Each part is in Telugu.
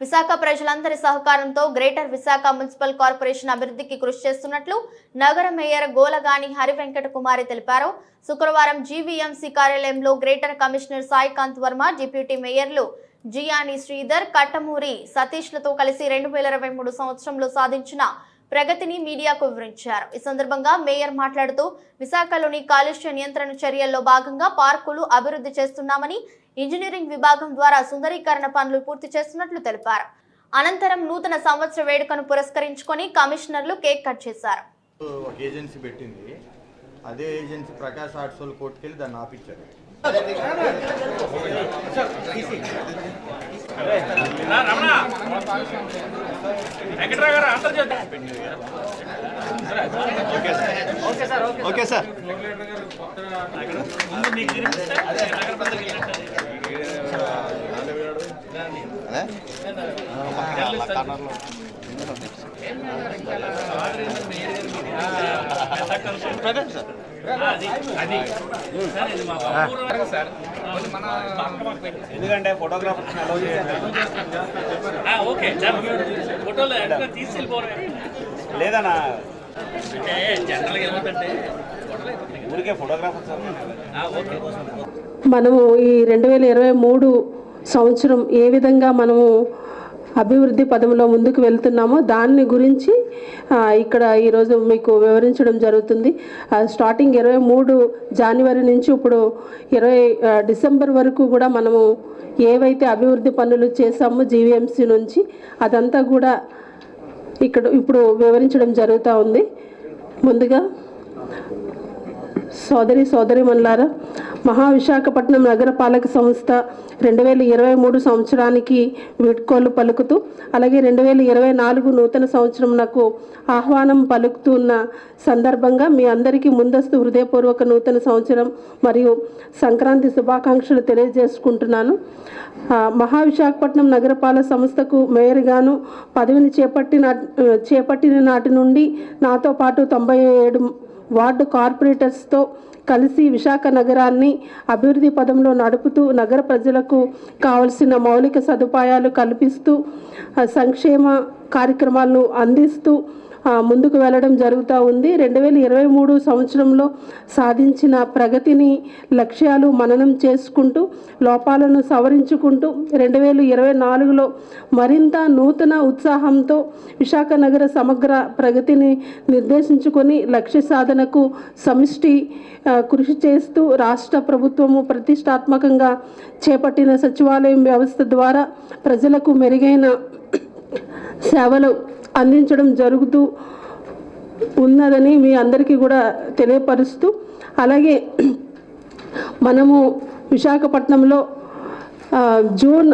విశాఖ ప్రజలందరి సహకారంతో గ్రేటర్ విశాఖ మున్సిపల్ కార్పొరేషన్ అభివృద్ధికి కృషి చేస్తున్నట్లు నగర మేయర్ గోలగాని హరివెంకట కుమారి తెలిపారు. శుక్రవారం జీవీఎంసీ కార్యాలయంలో greater commissioner Saikanth Varma deputy మేయర్లు జియాని Sridhar Kattamuri సతీష్లతో కలిసి రెండు వేల ఇరవై మూడు సంవత్సరంలో సాధించిన ప్రగతిని మీడియాకు వివరించారు. ఈ సందర్భంగా మేయర్ మాట్లాడుతూ విశాఖలోని కాలుష్య నియంత్రణ చర్యల్లో భాగంగా పార్కులు అభివృద్ధి చేస్తున్నామని ఇంజనీరింగ్ విభాగం ద్వారా సుందరీకరణ పనులు పూర్తి చేస్తున్నట్లు తెలిపారు. అనంతరం నూతన సంవత్సర వేడుకను పురస్కరించుకొని కమిషనర్లు కేక్ కట్ చేశారు. ఒక ఏజెన్సీ పెట్టింది. అదే ఏజెన్సీ ప్రకాష్ ఆర్ట్స్ వాళ్ళు కోర్టుకెళ్ళి దాన్ని ఆపించారు రమణ వెంకట్రావు గారు అంతర్జాతీయ ఓకే సార్. అది సార్ ఎందుకంటే ఫోటోగ్రాఫర్స్ అలౌ చేయండి. ఆ, ఓకే. సార్ ఫోటోలు లేదన్నా. అంటే జనరల్గా. ఊరికే ఫోటోగ్రాఫర్స్ ఆ, ఓకే. మనము ఈ రెండు వేల ఇరవై మూడు సంవత్సరం ఏ విధంగా మనము అభివృద్ధి పదంలో ముందుకు వెళ్తున్నామో. దాన్ని గురించి ఇక్కడ ఈరోజు మీకు వివరించడం జరుగుతుంది. స్టార్టింగ్ ఇరవై మూడు జనవరి నుంచి ఇప్పుడు ఇరవై డిసెంబర్ వరకు కూడా మనము ఏవైతే అభివృద్ధి పనులు చేశామో జీవీఎంసీ నుంచి అదంతా కూడా ఇక్కడ ఇప్పుడు వివరించడం జరుగుతూ ఉంది. ముందుగా సోదరి సోదరి మనులారా మహావిశాఖపట్నం నగరపాలక సంస్థ రెండు వేల ఇరవై మూడు సంవత్సరానికి వీడ్కోలు పలుకుతూ అలాగే రెండు వేల ఇరవై నాలుగు నూతన సంవత్సరం నాకు ఆహ్వానం పలుకుతున్న సందర్భంగా మీ అందరికీ ముందస్తు హృదయపూర్వక నూతన సంవత్సరం మరియు సంక్రాంతి శుభాకాంక్షలు తెలియజేసుకుంటున్నాను. మహావిశాఖపట్నం నగరపాలక సంస్థకు మేయర్గాను పదవిని చేపట్టిన చేపట్టిన నాటి నుండి నాతో పాటు తొంభై ఏడు వార్డు కార్పొరేటర్స్తో కలిసి విశాఖ నగరాన్ని అభివృద్ధి పదంలో నడుపుతూ నగర ప్రజలకు కావలసిన మౌలిక సదుపాయాలు కల్పిస్తూ సంక్షేమ కార్యక్రమాలను అందిస్తూ ముందుకు వెళ్ళడం జరుగుతూ ఉంది. రెండు వేల ఇరవై మూడు సంవత్సరంలో సాధించిన ప్రగతిని లక్ష్యాలు మననం చేసుకుంటూ లోపాలను సవరించుకుంటూ రెండు వేల ఇరవై నాలుగులో మరింత నూతన ఉత్సాహంతో విశాఖ నగర సమగ్ర ప్రగతిని నిర్దేశించుకొని లక్ష్య సాధనకు సమిష్టి కృషి చేస్తూ రాష్ట్ర ప్రభుత్వము ప్రతిష్టాత్మకంగా చేపట్టిన సచివాలయం వ్యవస్థ ద్వారా ప్రజలకు మెరుగైన సేవలు అందించడం జరుగుతూ ఉన్నదని మీ అందరికీ కూడా తెలియపరుస్తూ అలాగే మనము విశాఖపట్నంలో జూన్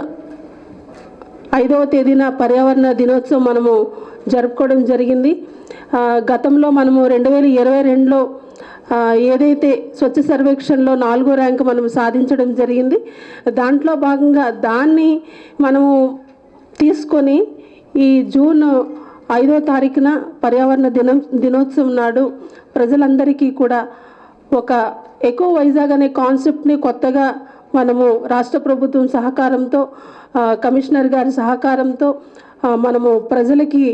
ఐదవ తేదీన పర్యావరణ దినోత్సవం మనము జరుపుకోవడం జరిగింది. గతంలో మనము రెండు వేల ఇరవై రెండులో ఏదైతే స్వచ్ఛ సర్వేక్షణలో నాలుగో ర్యాంక్ మనం సాధించడం జరిగింది. దాంట్లో భాగంగా దాన్ని మనము తీసుకొని ఈ జూన్ ఐదో తారీఖున పర్యావరణ దినం దినోత్సవం నాడు ప్రజలందరికీ కూడా ఒక ఎకో వైజాగ్ అనే కాన్సెప్ట్ని కొత్తగా మనము రాష్ట్ర ప్రభుత్వం సహకారంతో కమిషనర్ గారి సహకారంతో మనము ప్రజలకి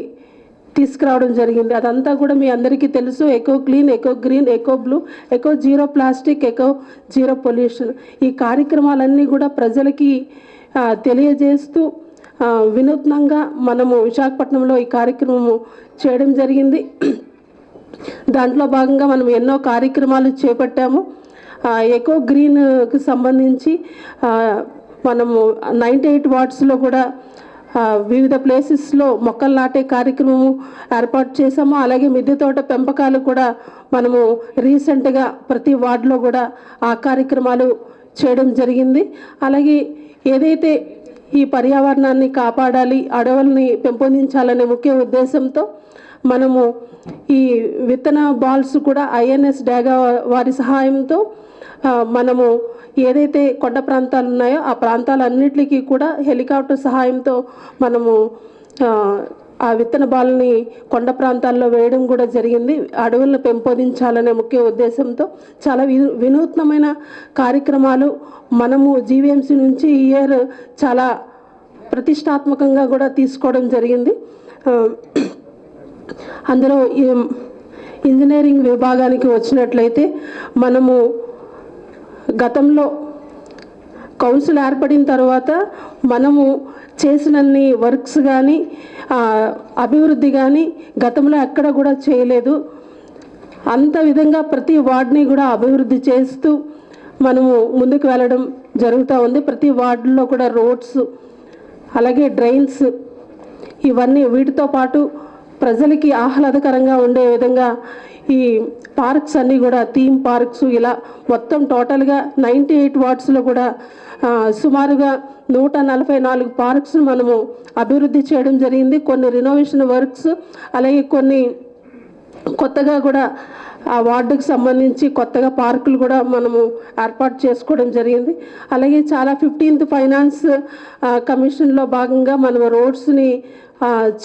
తీసుకురావడం జరిగింది. అదంతా కూడా మీ అందరికీ తెలుసు. Eco clean eco green eco blue eco zero plastic eco zero pollution. ఈ కార్యక్రమాలన్నీ కూడా ప్రజలకి తెలియజేస్తూ వినూత్నంగా మనము విశాఖపట్నంలో ఈ కార్యక్రమము చేయడం జరిగింది. దాంట్లో భాగంగా మనం ఎన్నో కార్యక్రమాలు చేపట్టాము. ఎకో గ్రీన్కి సంబంధించి మనము నైంటీ ఎయిట్ వార్డ్స్లో కూడా వివిధ ప్లేసెస్లో మొక్కలు నాటే కార్యక్రమము ఏర్పాటు చేసాము అలాగే మిద్దె తోట పెంపకాలు కూడా మనము రీసెంట్గా ప్రతి వార్డులో కూడా ఆ కార్యక్రమాలు చేయడం జరిగింది. అలాగే ఏదైతే ఈ పర్యావరణాన్ని కాపాడాలి అడవుల్ని పెంపొందించాలనే ముఖ్య ఉద్దేశంతో మనము ఈ విత్తన బాల్స్ కూడా ఐఎన్ఎస్ డాగా వారి సహాయంతో మనము ఏదైతే కొండ ప్రాంతాలు ఉన్నాయో ఆ ప్రాంతాలన్నిటికీ కూడా హెలికాప్టర్ సహాయంతో మనము ఆ, విత్తన బాలని కొండ ప్రాంతాల్లో వేయడం కూడా జరిగింది. అడవులను పెంపొందించాలనే ముఖ్య ఉద్దేశంతో చాలా వినూత్నమైన కార్యక్రమాలు మనము జీవీఎంసీ నుంచి ఈ ఇయర్ చాలా ప్రతిష్టాత్మకంగా కూడా తీసుకోవడం జరిగింది. అందులో ఈ ఇంజనీరింగ్ విభాగానికి వచ్చినట్లయితే మనము గతంలో కౌన్సిల్ ఏర్పడిన తర్వాత మనము చేసినన్ని వర్క్స్ కానీ అభివృద్ధి కానీ గతంలో ఎక్కడ కూడా చేయలేదు. అంత విధంగా ప్రతి వార్డుని కూడా అభివృద్ధి చేస్తూ మనము ముందుకు వెళ్ళడం జరుగుతూ ఉంది. ప్రతి వార్డులో కూడా రోడ్స్ అలాగే డ్రైన్స్ ఇవన్నీ వీటితో పాటు ప్రజలకి ఆహ్లాదకరంగా ఉండే విధంగా ఈ పార్క్స్ అన్నీ కూడా థీమ్ పార్క్స్ ఇలా మొత్తం టోటల్గా నైంటీ ఎయిట్ వార్డ్స్లో కూడా సుమారుగా నూట నలభై నాలుగు పార్క్స్ మనము అభివృద్ధి చేయడం జరిగింది. కొన్ని రినోవేషన్ వర్క్స్ అలాగే కొన్ని కొత్తగా కూడా ఆ వార్డుకు సంబంధించి కొత్తగా పార్కులు కూడా మనము ఏర్పాటు చేసుకోవడం జరిగింది. అలాగే చాలా ఫిఫ్టీన్త్ ఫైనాన్స్ కమిషన్లో భాగంగా మనం రోడ్స్ని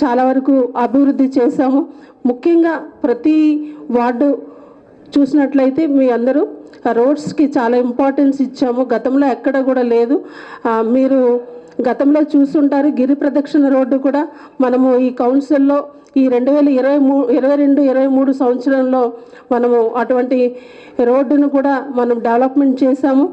చాలా వరకు అభివృద్ధి చేశాము. ముఖ్యంగా ప్రతి వార్డు చూసినట్లయితే మీ అందరూ రోడ్స్కి చాలా ఇంపార్టెన్స్ ఇచ్చాము. గతంలో ఎక్కడ కూడా లేదు. మీరు గతంలో చూసుంటారు గిరి ప్రదక్షిణ రోడ్డు కూడా మనము ఈ కౌన్సిల్లో ఈ రెండు వేల ఇరవై మూ ఇరవై రెండు ఇరవై మూడు సంవత్సరంలో మనము అటువంటి రోడ్డును కూడా మనం డెవలప్మెంట్ చేశాము.